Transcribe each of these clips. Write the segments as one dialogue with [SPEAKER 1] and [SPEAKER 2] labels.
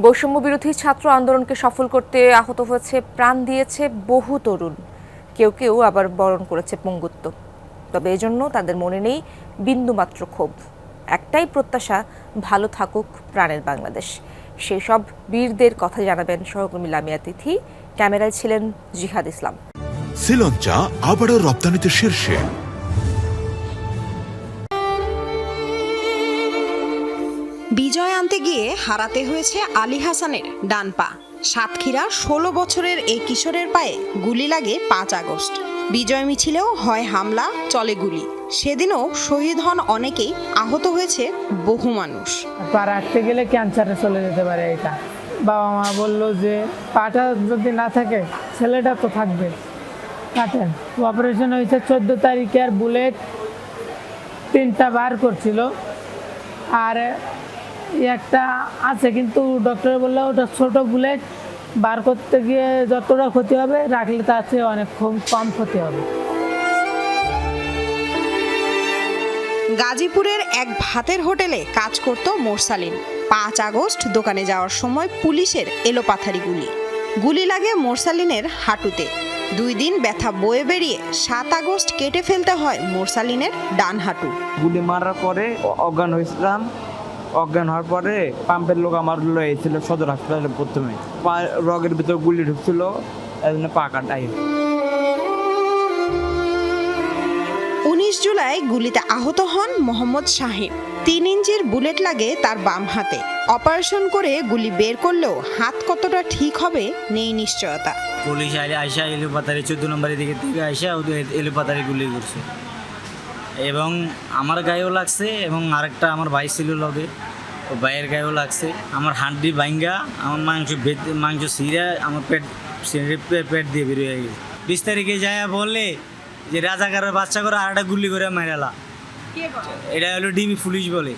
[SPEAKER 1] বৈষম্য বিরোধী ছাত্র আন্দোলনকে সফল করতে আহত হয়েছে, প্রাণ দিয়েছে বহু তরুণ। কেউ কেউ আবার বরণ করেছে পঙ্গুত্ব। তবে এজন্য তাদের মনে নেই বিন্দুমাত্র ক্ষোভ। একটাই প্রত্যাশা, ভালো থাকুক প্রাণের বাংলাদেশ। সেই সব বীরদের কথা জানাবেন সহকর্মী লামিয়া তিথি। ক্যামেরায় ছিলেন জিহাদ ইসলাম।
[SPEAKER 2] শ্রীলঞ্চা আবারও রপ্তানিতে শীর্ষে।
[SPEAKER 3] বিজয় আনতে গিয়ে হারাতে হয়েছে আলী হাসানের ডান পা। সাতক্ষীরা ষোলো বছরের এই কিশোরের পায়ে গুলি লাগে পাঁচ আগস্ট। বিজয় মিছিলেও হয় হামলা, চলে গুলি। সেদিনও শহীদ হন অনেকেই, আহত হয়েছে বহু মানুষ।
[SPEAKER 4] পা রাখতে গেলে ক্যান্সারে চলে যেতে পারে এটা। বাবা মা বলল যে, পাটা যদি না থাকে, ছেলেটা তো থাকবে। কাটেন অপারেশন হয়েছে চোদ্দ তারিখে আর বুলেট তিনটা বার করছিল। আর একটা আছে কিন্তু ডক্টরে বলল ওটা ছোট বুলেট বার করতে গিয়ে যতটা ক্ষতি হবে রাখলে তার চেয়ে অনেক কম কম ক্ষতি হবে।
[SPEAKER 3] গাজীপুরের এক ভাতের হোটেলে কাজ করত মোরসালিন। পাঁচ আগস্ট দোকানে যাওয়ার সময় পুলিশের এলোপাথারি গুলি। গুলি লাগে মোরসালিনের হাঁটুতে। দুই দিন ব্যথা বয়ে বেরিয়ে সাত আগস্ট কেটে ফেলতে হয় মোরসালিনের ডান হাঁটু।
[SPEAKER 5] গুলি মারার পরে অজ্ঞান হয়েছিলাম। অজ্ঞান হওয়ার পরে পাম্পের লোক আমার লয়েছিল সদর হাসপাতালে প্রথমে। পা রগের ভিতর গুলি ঢুকছিল এই জন্য পা কাটাই
[SPEAKER 3] উনিশ জুলাই গুলিতে আহত হন মোহাম্মদ শাহিন। তিন ইঞ্চির বুলেট লাগে তার বাম হাতে। অপারেশন করে গুলি বের করলেও হাত কতটা ঠিক হবে নেই নিশ্চয়তা।
[SPEAKER 6] পুলিশ আইলে আইসা এলোপাতারি চোদ্দ নম্বরের দিকে থেকে আইসা এলোপাতারি গুলি করছে। এবং আমার গায়েও লাগছে এবং আরেকটা আমার ভাই ছিল লবে ও ভাইয়ের গায়েও লাগছে। আমার হাড্ডি ভাঙ্গা আমার মাংস ভেদ- মাংস সিরা আমার পেট পেট দিয়ে বেরিয়ে গেছে। বিশ তারিখে যায় বলে যে রাজাকারের বাচ্চা করে আর একটা গুলি করে মেরালা এটা হলো ডিবি পুলিশ বলে।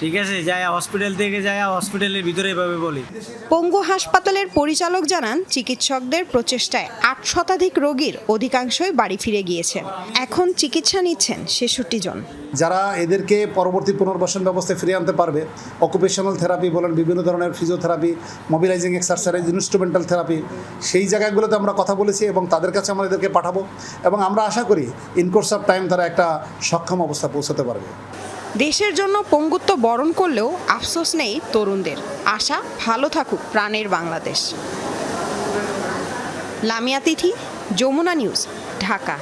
[SPEAKER 6] ঠিক আছে যায় হসপিটাল থেকে যায় হসপিটালের ভিতরে এভাবে বলে।
[SPEAKER 3] পঙ্গু হাসপাতালের পরিচালক জানান চিকিৎসকদের প্রচেষ্টায় আট শতাধিক রোগীর অধিকাংশই বাড়ি ফিরে গিয়েছেন এখন চিকিৎসা নিচ্ছেন ছেষট্টি জন।
[SPEAKER 7] যারা এদেরকে পরবর্তী পুনর্বাসন ব্যবস্থায় ফিরিয়ে আনতে পারবে অকুপেশনাল থেরাপি বলেন বিভিন্ন ধরনের physiotherapy mobilising exercise instrumental therapy সেই জায়গাগুলোতে আমরা কথা বলেছি এবং তাদের কাছে আমরা এদেরকে পাঠাবো এবং আমরা আশা করি ইনকোর্স অফ টাইম তারা একটা সক্ষম অবস্থা পৌঁছাতে পারবে।
[SPEAKER 3] দেশের জন্য পঙ্গুত্ব বরণ করলেও আফসোস নেই তরুণদের। আশা ভালো থাকুক প্রাণের বাংলাদেশ। লামিয়া তিথি, যমুনা নিউজ, ঢাকা।